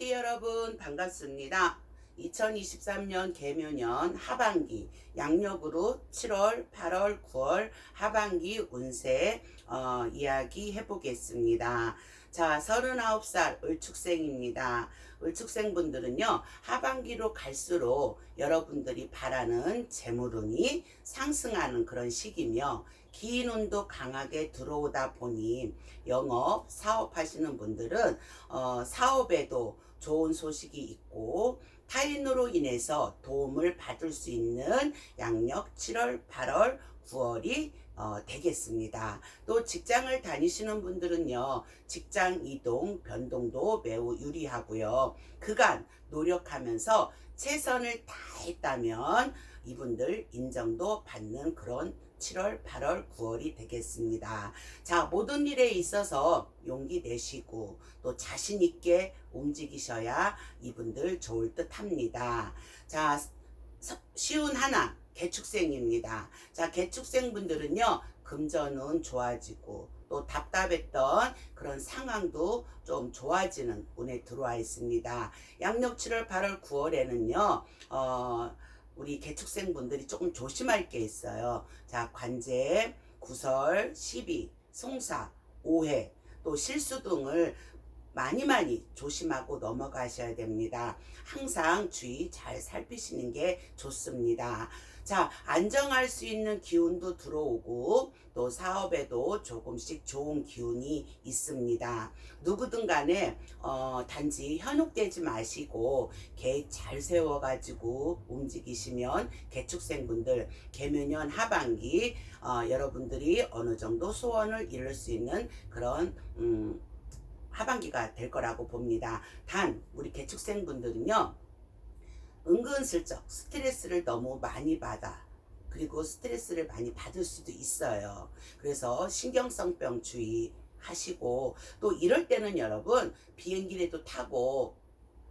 띠 여러분 반갑습니다. 2023년 개묘년 하반기 양력으로 7월, 8월, 9월 하반기 운세 어, 이야기 해보겠습니다. 자, 39살 을축생입니다. 을축생 분들은요, 하반기로 갈수록 여러분들이 바라는 재물운이 상승하는 그런 시기며, 기인운도 강하게 들어오다 보니, 영업, 사업하시는 분들은, 어, 사업에도 좋은 소식이 있고, 타인으로 인해서 도움을 받을 수 있는 양력 7월, 8월, 9월이 어, 되겠습니다. 또 직장을 다니시는 분들은요, 직장 이동, 변동도 매우 유리하고요. 그간 노력하면서 최선을 다했다면 이분들 인정도 받는 그런 7월, 8월, 9월이 되겠습니다. 자, 모든 일에 있어서 용기 내시고 또 자신 있게 움직이셔야 이분들 좋을 듯 합니다. 자, 서- 쉬운 하나, 개축생입니다. 자, 개축생 분들은요, 금전은 좋아지고 또 답답했던 그런 상황도 좀 좋아지는 운에 들어와 있습니다. 양력 7월, 8월, 9월에는요, 어, 우리 개축생 분들이 조금 조심할 게 있어요. 자, 관제, 구설, 시비, 송사, 오해, 또 실수 등을 많이 많이 조심하고 넘어가셔야 됩니다. 항상 주의 잘 살피시는 게 좋습니다. 자, 안정할 수 있는 기운도 들어오고 또 사업에도 조금씩 좋은 기운이 있습니다. 누구든 간에 어, 단지 현혹되지 마시고 계획 잘 세워가지고 움직이시면 개축생분들 개묘년 하반기 어, 여러분들이 어느 정도 소원을 이룰 수 있는 그런 음, 하반기가 될 거라고 봅니다. 단 우리 개축생분들은요 은근슬쩍 스트레스를 너무 많이 받아 그리고 스트레스를 많이 받을 수도 있어요. 그래서 신경성병 주의 하시고 또 이럴 때는 여러분 비행기라도 타고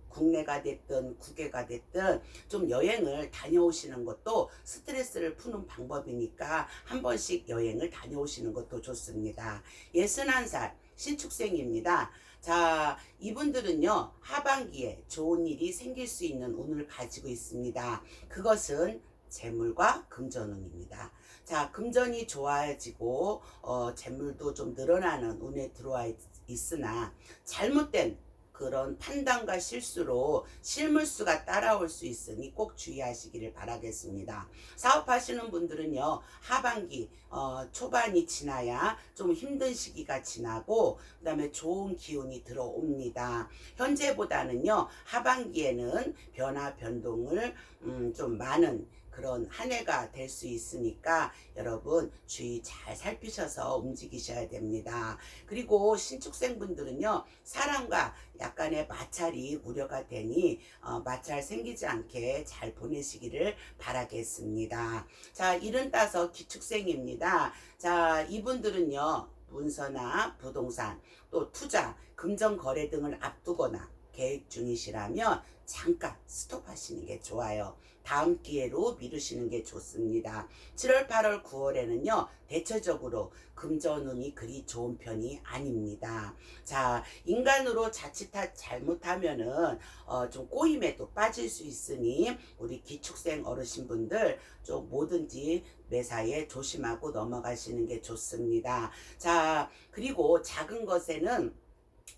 국내가 됐든 국외가 됐든 좀 여행을 다녀오시는 것도 스트레스를 푸는 방법이니까 한 번씩 여행을 다녀오시는 것도 좋습니다. 61살 신축생입니다. 자, 이분들은요, 하반기에 좋은 일이 생길 수 있는 운을 가지고 있습니다. 그것은 재물과 금전운입니다. 자, 금전이 좋아지고, 어, 재물도 좀 늘어나는 운에 들어와 있, 있으나, 잘못된 그런 판단과 실수로 실물수가 따라올 수 있으니 꼭 주의하시기를 바라겠습니다. 사업하시는 분들은요, 하반기, 어, 초반이 지나야 좀 힘든 시기가 지나고, 그 다음에 좋은 기운이 들어옵니다. 현재보다는요, 하반기에는 변화, 변동을, 음, 좀 많은 그런 한 해가 될 수 있으니까 여러분 주의 잘 살피셔서 움직이셔야 됩니다. 그리고 신축생분들은요, 사람과 약간의 마찰이 우려가 되니 어, 마찰 생기지 않게 잘 보내시기를 바라겠습니다. 자, 이른 따서 기축생입니다. 자, 이분들은요, 문서나 부동산, 또 투자, 금전 거래 등을 앞두거나 계획 중이시라면 잠깐 스톱하시는 게 좋아요. 다음 기회로 미루시는 게 좋습니다. 7월, 8월, 9월에는요, 대체적으로 금전운이 그리 좋은 편이 아닙니다. 자, 인간으로 자칫하 잘못하면은, 어, 좀 꼬임에도 빠질 수 있으니, 우리 기축생 어르신분들 좀 뭐든지 매사에 조심하고 넘어가시는 게 좋습니다. 자, 그리고 작은 것에는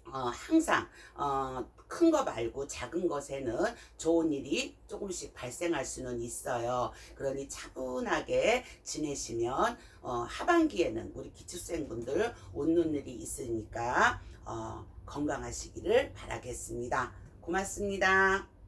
어, 항상 어, 큰 거 말고 작은 것에는 좋은 일이 조금씩 발생할 수는 있어요. 그러니 차분하게 지내시면 어, 하반기에는 우리 기축생분들 웃는 일이 있으니까 어, 건강하시기를 바라겠습니다. 고맙습니다.